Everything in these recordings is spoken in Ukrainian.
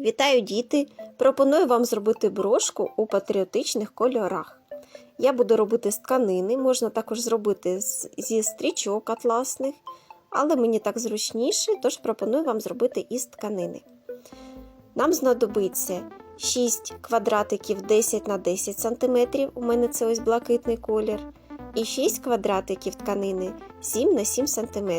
Вітаю діти! Пропоную вам зробити брошку у патріотичних кольорах. Я буду робити з тканини, можна також зробити зі стрічок атласних, але мені так зручніше, тож пропоную вам зробити із тканини. Нам знадобиться 6 квадратиків 10 на 10 см, у мене це ось блакитний колір, і 6 квадратиків тканини 7 на 7 см.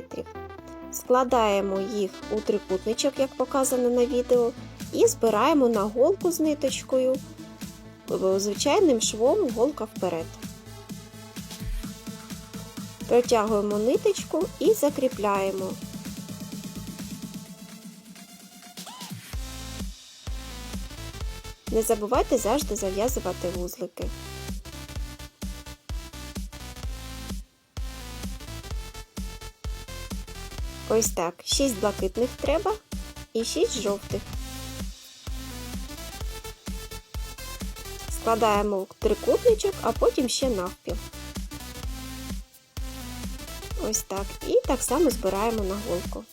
Складаємо їх у трикутничок, як показано на відео, і збираємо на голку з ниточкою звичайним швом голка вперед. Протягуємо ниточку і закріпляємо. Не забувайте завжди зав'язувати вузлики. Ось так, 6 блакитних треба і 6 жовтих. Складаємо в трикутничок, а потім ще навпіл. Ось так. І так само збираємо на голку.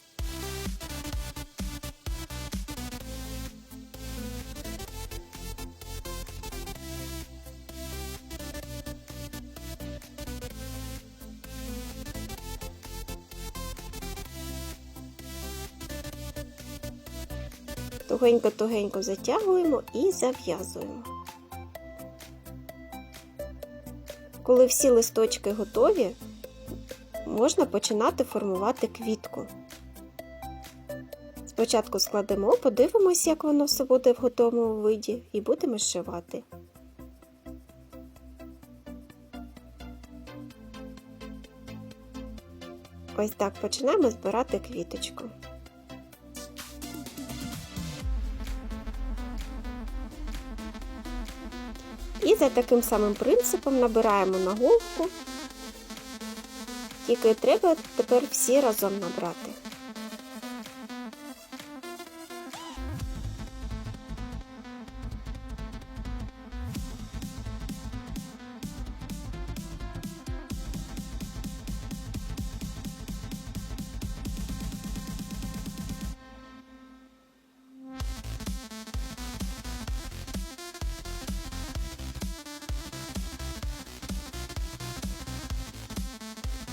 Тугенько-тугенько затягуємо і зав'язуємо. Коли всі листочки готові, можна починати формувати квітку. Спочатку складемо, подивимось, як воно все буде в готовому виді, і будемо зшивати. Ось так починаємо збирати квіточку. І за таким самим принципом набираємо на голку, тільки треба тепер всі разом набрати.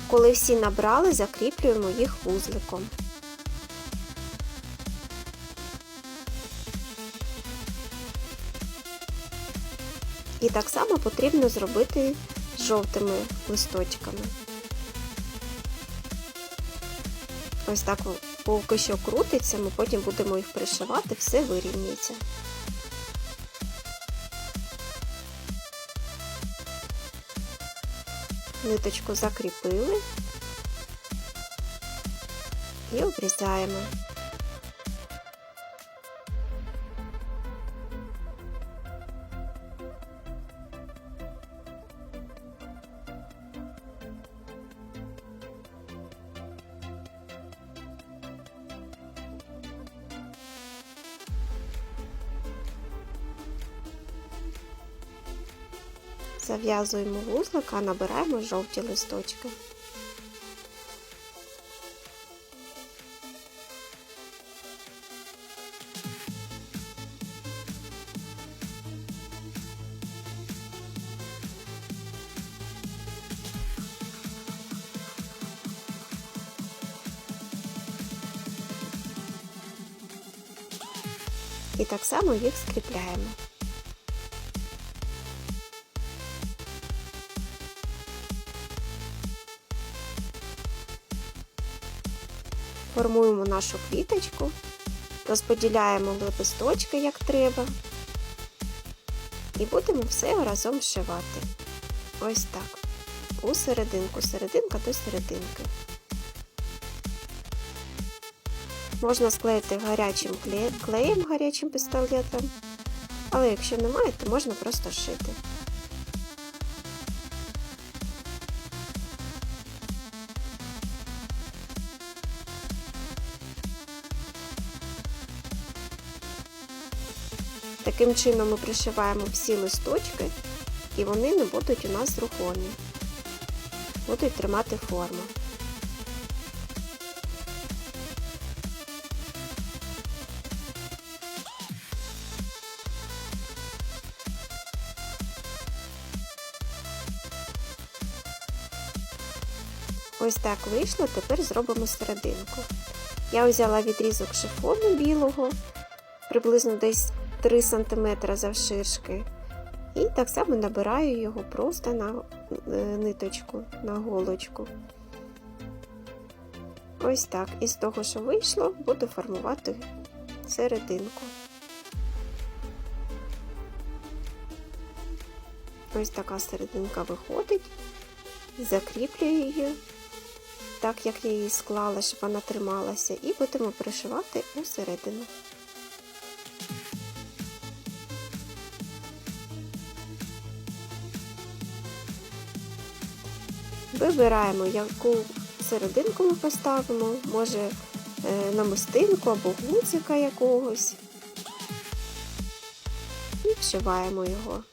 Коли всі набрали, закріплюємо їх вузликом. І так само потрібно зробити з жовтими листочками. Ось так поки що крутиться, ми потім будемо їх пришивати, все вирівнюється. Ниточку закріпили і обрізаємо. Зав'язуємо вузлик, а набираємо жовті листочки. І так само їх скріпляємо. Формуємо нашу квіточку, розподіляємо лепесточки, як треба, і будемо все разом зшивати. Ось так. У серединку, серединка до серединки. Можна склеїти гарячим клеєм, гарячим пістолетом, але якщо немає, то можна просто шити. Таким чином ми пришиваємо всі листочки і вони не будуть у нас рухомі, будуть тримати форму. Ось так вийшло, тепер зробимо серединку. Я взяла відрізок шифону білого, приблизно десь 3 см завширшки. І так само набираю його просто на е, ниточку, на голочку. Ось так. І з того, що вийшло, буду формувати серединку. Ось така серединка виходить. Закріплюю її так, як я її склала, щоб вона трималася, і будемо пришивати усередину. Вибираємо, яку серединку ми поставимо, може е, намистинку або гуцика якогось. І вшиваємо його.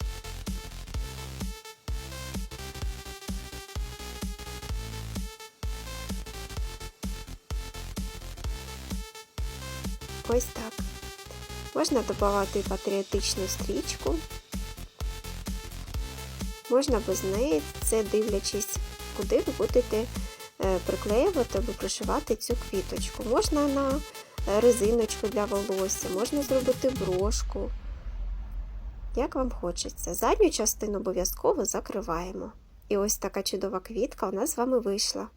Ось так. Можна додавати патріотичну стрічку, можна без неї, це дивлячись, куди ви будете е, приклеювати або пришивати цю квіточку. Можна на резиночку для волосся, можна зробити брошку. Як вам хочеться. Задню частину обов'язково закриваємо. І ось така чудова квітка у нас з вами вийшла.